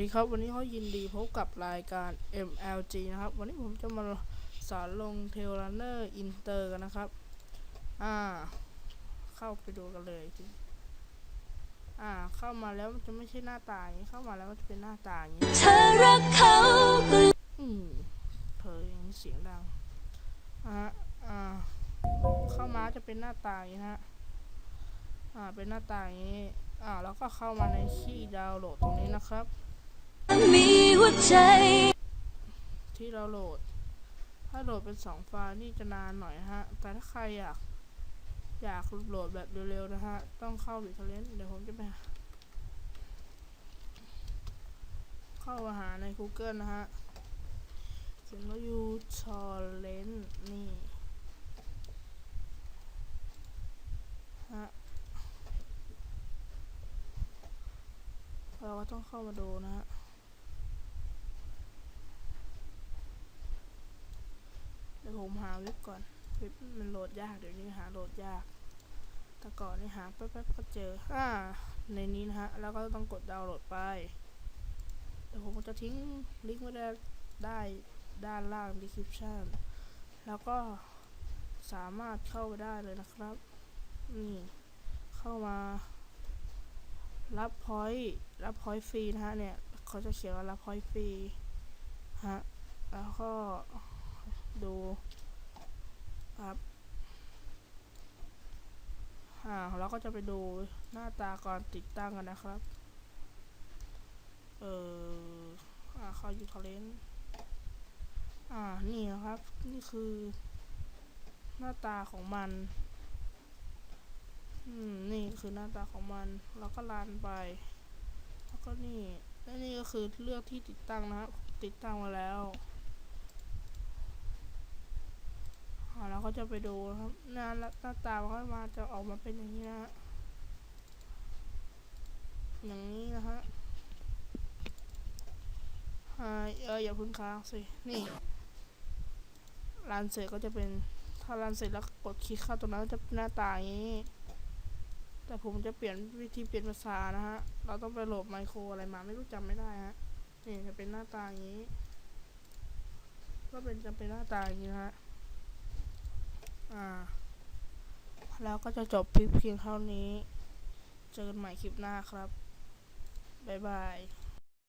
วัสดีครับ วันนี้เขายินดีพบกับรายการ MLG นะครับ วันนี้ผมจะมาสอนลงเทเลเนอร์อินเตอร์กันนะครับ อ่า เข้าไปดูกันเลยทีอ่า เข้ามาแล้วมันจะไม่ใช่หน้าตาอย่างนี้ เข้ามาแล้วมันจะเป็นหน้าตาอย่างนี้เธอรักเขาก็อืมเพลงเสียงดังอ่าอ่า เข้ามาจะเป็นหน้าตาอย่างนี้ฮะ อ่า เป็นหน้าตาอย่างนี้อ่าแล้วก็เข้ามาในที่ดาวน์โหลดตรงนี้นะครับ มีหัวใจ ที่เราโหลด ถ้าโหลดเป็นสองไฟล์นี่จะนานหน่อยฮะ แต่ถ้าใครอยาก อยากโหลดแบบเร็วๆนะฮะ ต้องเข้าบิทเลนเดี๋ยวผมจะไปเข้ามาหาใน Google นะฮะเขียนว่า u t o r r e n t นี่ฮะเราก็ต้องเข้ามาดูนะฮะ เดี๋ยวผม หาเว็บก่อนเว็บมันโหลดยากเดี๋ยวนี้หาโหลดยาก แต่ก่อนนี่หาแป๊บๆก็เจออ่าในนี้นะฮะแล้วก็ต้องกดดาวน์โหลดไปเดี๋ยวผมจะทิ้งลิงก์ไว้ได้ได้ด้านล่าง description แล้วก็สามารถเข้าไปได้เลยนะครับ นี่เข้ามารับพอยต์รับพอยต์ฟรีนะฮะเนี่ยเขาจะเขียนว่ารับพอยต์ฟรีฮะแล้วก็ดู ครับอ่าเราก็จะไปดูหน้าตาก่อนติดตั้งกันนะครับ เอออ่าเข้ายูทเลนอ่า นี่นะครับ นี่คือ หน้าตาของมัน อืม นี่คือหน้าตาของมัน แล้วก็รันไป แล้วก็นี่ และนี่ก็คือเลือกที่ติดตั้งนะครับ ติดตั้งมาแล้ว อ่าเรา ก็จะไปดูนะครับหน้าหน้าตามันก็มาจะออกมาเป็นอย่างนี้นะฮะอย่างนี้นะฮะอ่าเอออย่าพึ่งค้างสิ นี่รันเสร็จก็จะเป็น ถ้ารันเสร็จแล้วกดคลิกเข้าตรงนั้นก็จะหน้าตาอย่างนี้ แต่ผมจะเปลี่ยนวิธีเปลี่ยนภาษานะฮะ เราต้องไปโหลดไมโครอะไรมาไม่รู้จำไม่ได้ฮะ นี่จะเป็นหน้าตาอย่างนี้ ก็เป็นจะเป็นหน้าตาอย่างนี้นะฮะ อ่า แล้วก็จะจบคลิปเพียงเท่านี้ เจอกันใหม่คลิปหน้าครับ บ๊ายบาย